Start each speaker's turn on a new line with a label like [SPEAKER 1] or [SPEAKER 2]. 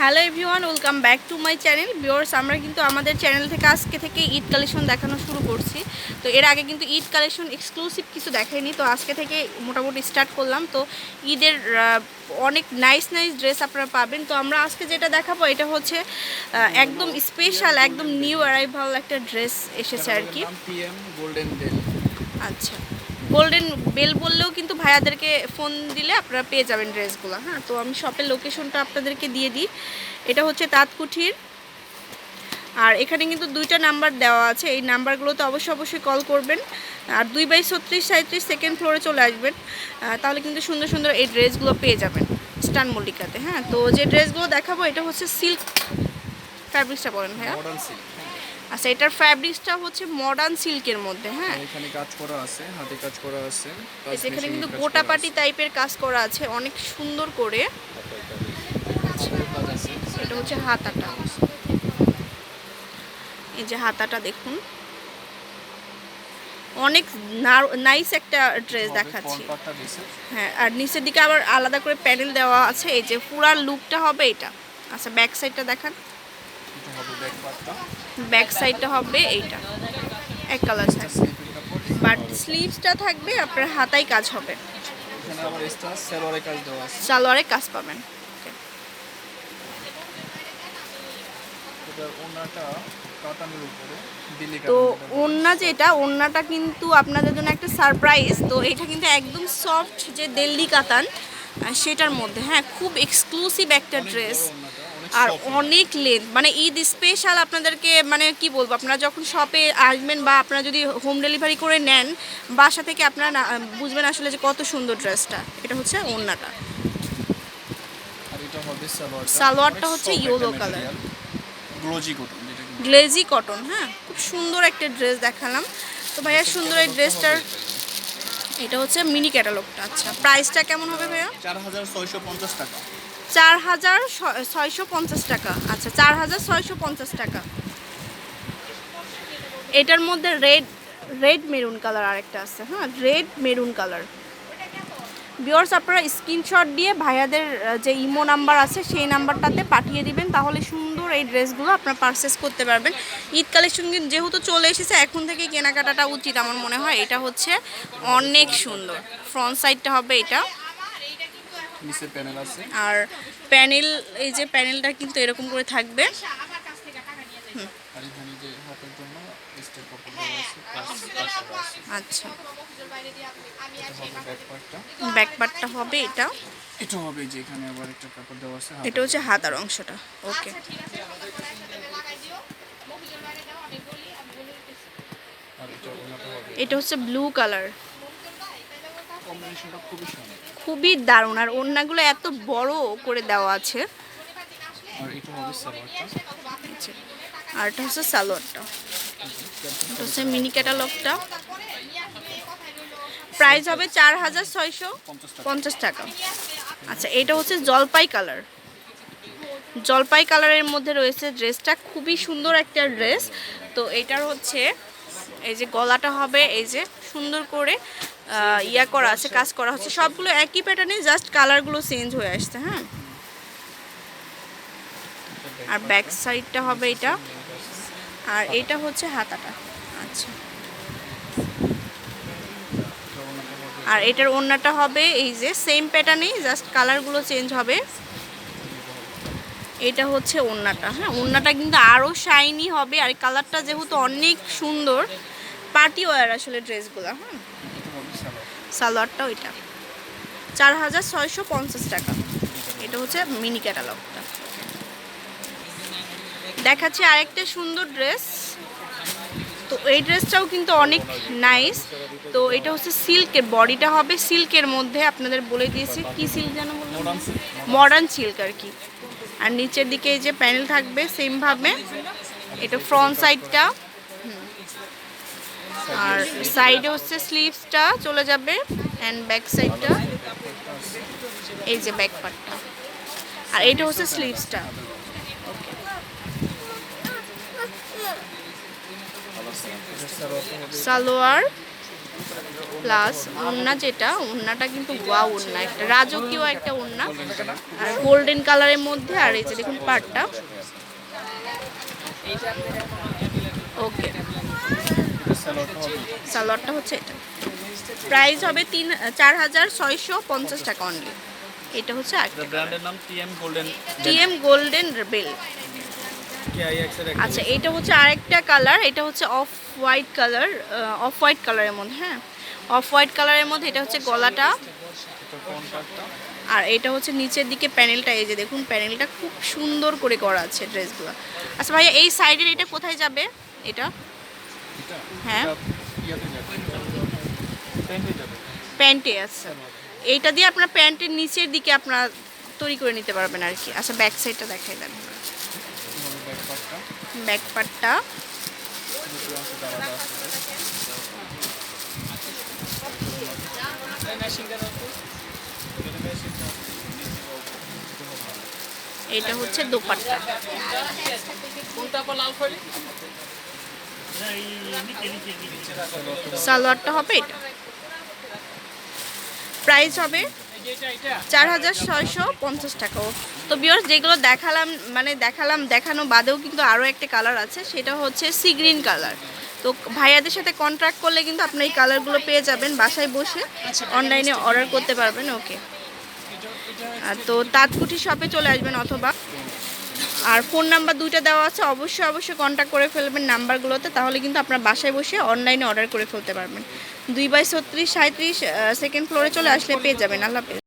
[SPEAKER 1] Hello everyone welcome back to my channel. বিওর্স আমরা কিন্তু আমাদের চ্যানেল থেকে আজকে থেকে ঈদ কালেকশন দেখানো শুরু করছি। তো এর আগে কিন্তু ঈদ কালেকশন এক্সক্লুসিভ কিছু দেখাইনি তো আজকে থেকে মোটামুটি স্টার্ট করলাম। তো ঈদের অনেক নাইস নাইস ড্রেস আপনারা পাবেন। তো আমরা আজকে যেটা দেখাবো এটা হচ্ছে একদম স্পেশাল একদম নিউ অ্যারাইভাল একটা ড্রেস এসেছে আর কি। আচ্ছা। গোল্ডেন বেল বললেও কিন্তু ভাইয়াদেরকে ফোন দিলে আপনারা পেয়ে যাবেন ড্রেসগুলো। হ্যাঁ তো আমি শপের লোকেশনটা আপনাদেরকে দিয়ে দিই। এটা হচ্ছে তাঁতকুঠির। আর এখানে কিন্তু দুইটা নাম্বার দেওয়া আছে। এই নাম্বারগুলোতে অবশ্যই অবশ্যই কল করবেন। আর দুই বাই ছত্রিশ সাঁত্রিশ সেকেন্ড ফ্লোরে চলে আসবেন। তাহলে কিন্তু সুন্দর সুন্দর এই ড্রেসগুলো পেয়ে যাবেন স্টান মল্লিকাতে। হ্যাঁ তো যে ড্রেসগুলো দেখাবো, এটা হচ্ছে সিল্ক ফ্যাব্রিক্সটা বলেন ভাইয়া। আচ্ছা এটার ফ্যাব্রিক্সটা হচ্ছে মডার্ন সিল্কের মধ্যে হ্যাঁ?
[SPEAKER 2] এখানে কাজ করা আছে হাতে কাজ করা আছে
[SPEAKER 1] এখানে কিন্তু
[SPEAKER 2] কাজ
[SPEAKER 1] গোটাপাটি
[SPEAKER 2] করা
[SPEAKER 1] টাইপের কাজ করা আছে অনেক সুন্দর করে।
[SPEAKER 2] আছে
[SPEAKER 1] এটা হচ্ছে হাতাটা। এই যে হাতাটা দেখুন। অনেক নাইস একটা ড্রেস দেখাচ্ছি। হ্যাঁ আর নিচের দিকে আবার আলাদা করে প্যানেল দেওয়া আছে এই যে পুরা লুকটা হবে এটা। আচ্ছা ব্যাক সাইডটা দেখান।
[SPEAKER 2] হবে ব্যাক পার্টটা
[SPEAKER 1] ব্যাক সাইডটা হবে এইটা। এক কালার থাকবে। বাট স্লিভসটা থাকবে আপনার হাতায় কাজ হবে।
[SPEAKER 2] এখানে আবার এক্সট্রা সেলোয়ারে কাজ দেওয়া আছে।
[SPEAKER 1] সালোয়ারে কাজ পাবেন। তো ওন্না যেটা ওন্নাটা কিন্তু আপনাদের জন্য একটা সারপ্রাইজ তো এটা কিন্তু একদম সফট যে দিল্লি কাতান সেটার মধ্যে। হ্যাঁ খুব এক্সক্লুসিভ একটা ড্রেস আর অনেক লেন্থ মানে ঈদ স্পেশাল আপনাদেরকে মানে কি বলব আপনারা যখন শপে আসবেন বা আপনারা যদি হোম ডেলিভারি করে নেন বাসা থেকে আপনারা বুঝবেন আসলে যে কত সুন্দর ড্রেসটা এটা হচ্ছে ওন্নাটা
[SPEAKER 2] সালোয়ারটা।
[SPEAKER 1] হচ্ছে yellow colour
[SPEAKER 2] glace cotton
[SPEAKER 1] glace cotton হ্যাঁ? খুব সুন্দর একটা ড্রেস দেখালাম। তো ভাইয়া সুন্দর এই ড্রেসটার এটা? হচ্ছে মিনি ক্যাটালগটা আচ্ছা প্রাইসটা কেমন হবে ভাইয়া?
[SPEAKER 2] চার হাজার ছয়শো পঞ্চাশ টাকা।
[SPEAKER 1] চার হাজার ছয়শো পঞ্চাশ টাকা। আচ্ছা চার হাজার ছয়শো পঞ্চাশ টাকা। এটার মধ্যে রেড রেড মেরুন কালার আরেকটা আছে হ্যাঁ রেড মেরুন কালার। বিয়ার্স আপনারা স্ক্রিনশট দিয়ে ভাইয়াদের যে ইমো নাম্বার আছে, সেই নাম্বারটাতে পাঠিয়ে দিবেন, তাহলে সুন্দর এই ড্রেসগুলো আপনারা পারচেস করতে পারবেন। ঈদ কালেকশন যেহেতু চলে এসেছে, এখন থেকে কেনাকাটাটা উচিত আমার মনে হয়। এটা হচ্ছে অনেক সুন্দর। ফ্রন্ট সাইডটা হবে এটা।
[SPEAKER 2] নিচে প্যানেল আছে।
[SPEAKER 1] আর প্যানেল এই যে প্যানেলটা কিন্তু এরকম করে থাকবে। আচ্ছা
[SPEAKER 2] এটা হবে ব্যাক পার্টটা
[SPEAKER 1] ব্যাক পার্টটা হবে এটা?
[SPEAKER 2] এটা হবে যে এখানে আবার একটা কাপড় দেওয়া আছে
[SPEAKER 1] এটা হচ্ছে হাতার অংশটা। ওকে।
[SPEAKER 2] এটা
[SPEAKER 1] এটা হচ্ছে ব্লু কালার।
[SPEAKER 2] কম্বিনেশনটা খুবই সুন্দর।
[SPEAKER 1] খুবই দারুণ। আর ওড়নাগুলো এত বড় করে দেওয়া আছে।
[SPEAKER 2] আর এটা
[SPEAKER 1] আচ্ছা, আর এটা হচ্ছে সালোয়ারটা। এটা হচ্ছে মিনি ক্যাটালগটা। প্রাইস হবে চার হাজার ছয়শো
[SPEAKER 2] পঞ্চাশ টাকা।
[SPEAKER 1] আচ্ছা এটা হচ্ছে জলপাই কালার। জলপাই কালারের মধ্যে রয়েছে ড্রেসটা। খুবই সুন্দর একটা ড্রেস। তো এটার হচ্ছে এই যে গলাটা হবে এই যে সুন্দর করে ইয়া করা আছে, কাজ করা হচ্ছে। সবগুলো একই প্যাটার্নে জাস্ট কালারগুলো চেঞ্জ হয়ে আসছে হ্যাঁ? আর ব্যাক সাইডটা হবে এটা। আর এটা হচ্ছে হাতাটা। আচ্ছা। আর এটার ওড়নাটা হবে এই যে সেম প্যাটার্নেই জাস্ট কালারগুলো চেঞ্জ হবে। এটা হচ্ছে ওড়নাটা হ্যাঁ? ওড়নাটা কিন্তু আরও শাইনি হবে। আর কালারটা যেহেতু অনেক সুন্দর পার্টি ওয়ার আসলে ড্রেসগুলো হ্যাঁ?
[SPEAKER 2] সালোয়ার
[SPEAKER 1] সালোয়ারটাও এটা চার হাজার ছয়শো পঞ্চাশ টাকা। এটা হচ্ছে মিনি ক্যাটালগটা। দেখাচ্ছি আরেকটা সুন্দর ড্রেস। তো এই ড্রেসটাও কিন্তু অনেক নাইস। তো এটা হচ্ছে সিল্কের বডিটা হবে সিল্কের মধ্যে। আপনাদের বলে দিয়েছি কি সিল্ক যেন বললাম?
[SPEAKER 2] মডার্ন সিল্ক
[SPEAKER 1] মডার্ন সিল্ক আর কি। আর নিচের দিকে এই যে প্যানেল থাকবে সেমভাবে এটা ফ্রন্ট সাইডটা আর সাইডে হচ্ছে স্লিভসটা চলে যাবে অ্যান্ড ব্যাক সাইডটা এই যে ব্যাক পার্টটা আর এইটা হচ্ছে স্লিভসটা সালোয়ার প্লাস ওড়না যেটা ওড়নাটা কিন্তু ওয়া ওড়না একটা রাজকীয় একটা ওড়না আর গোল্ডেন কালারের মধ্যে, আর এই যে দেখুন পাটটা ওকে সালোয়ারটা হচ্ছে এটা। প্রাইস হবে তিন চার হাজার ছয়শো পঞ্চাশ টাকা অনলি এটা হচ্ছে
[SPEAKER 2] এটা ব্র্যান্ডের নাম TM golden
[SPEAKER 1] TM golden bell আচ্ছা এটা হচ্ছে আরেকটা কালার এটা হচ্ছে off white colour off white কালারের মধ্যে হ্যাঁ? অফ হোয়াইট কালারের মধ্যে এটা হচ্ছে গলাটা। আর এটা হচ্ছে নিচের দিকে প্যানেলটা এই যে দেখুন প্যানেলটা খুব সুন্দর করে করা আছে ড্রেসগুলো আচ্ছা ভাইয়া এই সাইডের এটা কোথায় যাবে? এটা? হ্যাঁ।
[SPEAKER 2] প্যান্টে
[SPEAKER 1] আছে। এইটা দিয়ে আপনার প্যান্টের নিচের দিকে আপনার তৈরি করে নিতে পারবেন আর কি। আচ্ছা ব্যাক সাইডটা দেখাই দেন।
[SPEAKER 2] ব্যাক পার্টটা
[SPEAKER 1] এটা হচ্ছে দোপাট্টা। সালোয়ারটা হবে এটা। প্রাইস হবে চার হাজার ছয়শো পঞ্চাশ টাকা। তো বিয়ার্স যেগুলো দেখালাম মানে দেখালাম, দেখানো বাদেও কিন্তু আরও একটা কালার আছে, সেটা হচ্ছে সি গ্রিন কালার তো ভাইয়াদের সাথে কন্ট্রাক্ট করলে কিন্তু আপনি এই কালারগুলো পেয়ে যাবেন বাসায় বসে। অনলাইনে অর্ডার করতে পারবেন ওকে তো তাঁতকুঠি শপে চলে আসবেন অথবা আর ফোন নাম্বার দুইটা দেওয়া আছে, অবশ্যই অবশ্যই কন্ট্যাক্ট করে ফেলবেন নাম্বারগুলোতে, তাহলে কিন্তু আপনার বাসায় বসে অনলাইনে অর্ডার করে ফেলতে পারবেন। দুই বাই ছত্রিশ সাঁত্রিশ সেকেন্ড ফ্লোরে চলে আসলে পেয়ে যাবেন, আল্লাহ